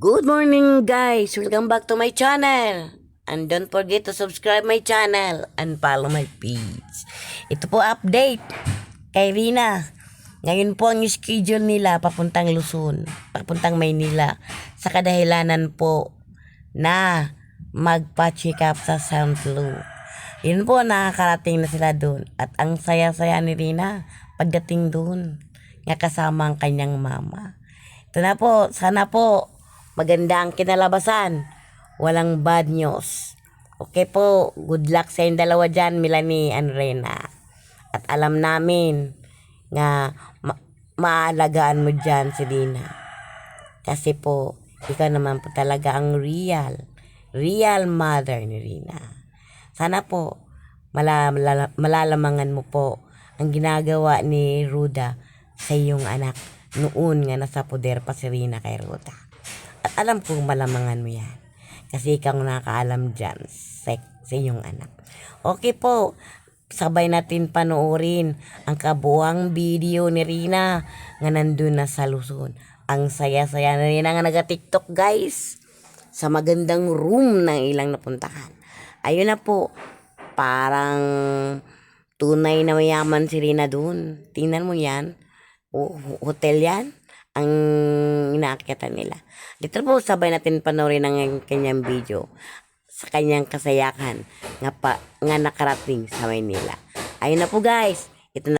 Good morning guys! Welcome back to my channel! And don't forget to subscribe my channel and follow my page. Ito po update kay Rina. Ngayon po ang schedule nila papuntang Luzon, papuntang Maynila sa kadahilanan po na magpa-check up sa San Flu. Yun po, nakakarating na sila doon. At ang saya-saya ni Rina pagdating doon. Nga kasama ang kanyang mama. Ito na po, sana po maganda ang kinalabasan. Walang bad news. Okay po, good luck sa yung dalawa dyan, Melanie and Rena. At alam namin nga ma- maalagaan mo dyan si Rina. Kasi po, ikaw naman po talaga ang real, real mother ni Rina. Sana po, mala- malala- malalamangan mo po ang ginagawa ni Ruda sa iyong anak noon nga nasa poder pa si Rina kay Ruda. Alam kong malamangan mo yan. Kasi ikaw ang nakakaalam dyan sa, sa iyong anak. Okay po, sabay natin panoorin ang kabuang video ni Rina nga nandun na sa Luzon. Ang saya-saya na rin nga naga-tiktok guys sa magandang room ng ilang napuntahan. Ayun na po, parang tunay na mayaman si Rina doon. Tingnan mo yan. O, hotel yan ang inaakyatan nila. Dito po sabay natin panoorin ang kanyang video sa kanyang kasayakan nga, pa, nga nakarating sa Maynila. Ayun na po guys,